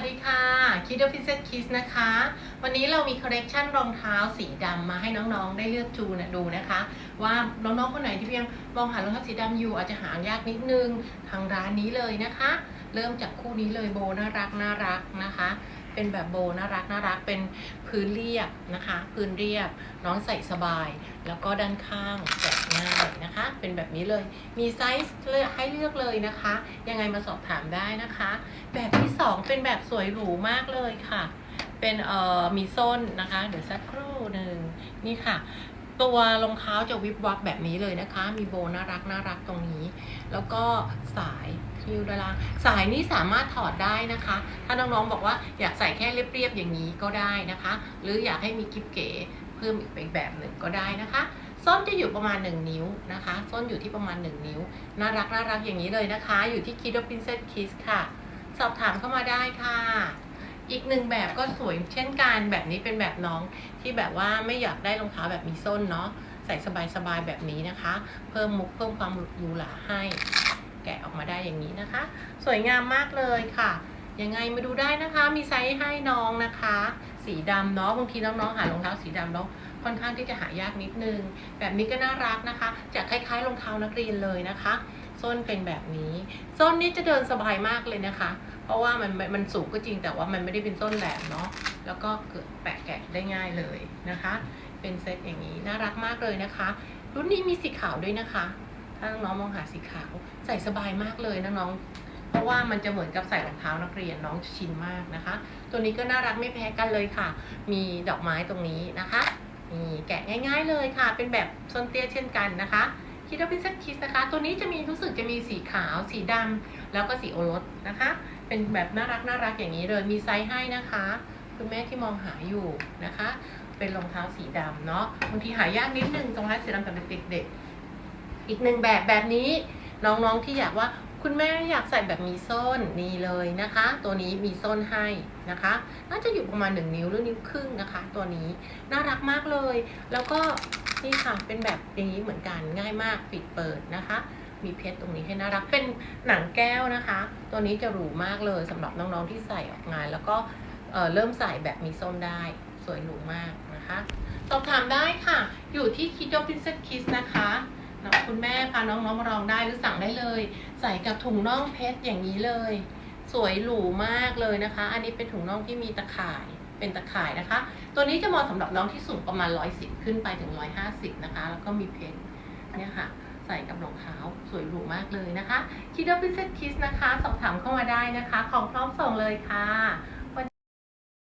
สวัสดีค่ะคิด o ฟิเศษคิสนะคะ วันนี้เรามีคอลเลกชันรองเท้าสีดำมาให้น้องๆ ได้เลือกดูนะดูนะคะ ว่าน้องๆ คนไหนที่ยังมองหารองเท้าสีดำอยู่อาจจะหายากนิดนึงทางร้านนี้เลยนะคะ เริ่มจากคู่นี้เลยโบน่ารักน่ารักนะคะ เป็นแบบโบน่ารักน่ารักเป็นพื้นเรียบนะคะ พื้นเรียบน้องใส่สบาย แล้วก็ด้านข้างแกะง่ายนะคะ เป็นแบบนี้เลยมีไซส์เลือกให้เลือกเลยนะคะ ยังไงมาสอบถามได้นะคะ แบบที่สองเป็นแบบสวยหรูมากเลยค่ะ เป็นเอ่อมีส้นนะคะ เดี๋ยวสักครู่หนึ่งนี่ค่ะ ตัวรองเท้าจะวิบวับแบบนี้เลยนะคะ มีโบน่ารักน่ารักตรงนี้ แล้วก็สายคิวดาราสายนี้สามารถถอดได้นะคะ ถ้าน้องๆบอกว่าอยากใส่แค่เรียบๆอย่างนี้ก็ได้นะคะ หรืออยากให้มีกิฟเก๋เพิ่มอีกเป็นแบบหนึ่งก็ได้นะคะส้นจะอยู่ประมาณ 1 นิ้วนะคะส้นอยู่ที่ประมาณ 1 นิ้ว น่ารักน่ารักอย่างนี้เลยนะคะ อยู่ที่ Kid of Princess Kiss ค่ะ สอบถามเข้ามาได้ค่ะ อีกหนึ่งแบบก็สวยเช่นกันแบบนี้เป็นแบบน้องที่แบบว่าไม่อยากได้รองเท้าแบบมีส้นเนาะใส่สบายๆแบบนี้นะคะ เพิ่มมุกเพิ่มความหรูหราให้ แกะออกมาได้อย่างนี้นะคะ สวยงามมากเลยค่ะยังไงมาดูได้นะคะ มีไซส์ให้น้องนะคะ สีดำเนาะบางทีน้องๆหารองเท้าสีดำแล้วค่อนข้างที่จะหายากนิดนึง แบบนี้ก็น่ารักนะคะจะคล้ายๆรองเท้านักเรียนเลยนะคะ ส้นเป็นแบบนี้ ส้นนี้จะเดินสบายมากเลยนะคะ เพราะว่ามันมันสูงก็จริงแต่ว่ามันไม่ได้เป็นส้นแหลมเนาะแล้วก็เกิดแปะแกะได้ง่ายเลยนะคะ เป็นเซตอย่างนี้น่ารักมากเลยนะคะ รุ่นนี้มีสีขาวด้วยนะคะ ถ้าน้องมองหาสีขาวใส่สบายมากเลยน้องๆเพราะว่ามันจะเหมือนกับใส่รองเท้านักเรียนน้องจะชินมากนะคะ ตัวนี้ก็น่ารักไม่แพ้กันเลยค่ะ มีดอกไม้ตรงนี้นะคะนี่แกะง่าย ๆเลยค่ะ เป็นแบบส้นเตี้ยเช่นกันนะคะ คิดว่าเป็นเซตคิสนะคะ ตัวนี้จะมีรู้สึกจะมีสีขาว สีดำแล้วก็สีโอรสนะคะ เป็นแบบน่ารักน่ารักอย่างนี้เลยมีไซส์ให้นะคะคุณแม่ที่มองหาอยู่นะคะ เป็นรองเท้าสีดำเนาะบางทีหายากนิดนึงรองเท้าสีดำสำหรับเด็กๆอีกหนึ่งแบบแบบนี้น้องๆที่อยากว่า คุณแม่อยากใส่แบบมีส้นนี่เลยนะคะ ตัวนี้มีส้นให้นะคะ น่าจะอยู่ประมาณ1นิ้วหรือนิ้วครึ่งนะคะ ตัวนี้น่ารักมากเลย แล้วก็นี่ค่ะเป็นแบบอย่างนี้เหมือนกันง่ายมากปิดเปิดนะคะ มีเพชรตรงนี้ให้น่ารักเป็นหนังแก้วนะคะ ตัวนี้จะหรูมากเลยสำหรับน้องๆที่ใส่ออกงาน แล้วก็เเริ่มใส่แบบมีส้นได้สวยหรูมากนะคะสอบถามได้ค่ะ อยู่ที่ Kido Princess Kiss นะคะ คุณแม่พาน้องๆมาลองได้หรือสั่งได้เลย ใส่กับถุงน่องเพชรอย่างนี้เลย สวยหรูมากเลยนะคะ อันนี้เป็นถุงน่องที่มีตะข่ายเป็นตะข่ายนะคะ ตัวนี้จะเหมาะสำหรับน้องที่สูงประมาณ 110 ขึ้นไปถึง 150 นะคะ แล้วก็มีเพชรเนี่ยค่ะ ใส่กับรองเท้าสวยหรูมากเลยนะคะ Kido Princess Kiss นะคะ สอบถามเข้ามาได้นะคะ ของพร้อมส่งเลยค่ะ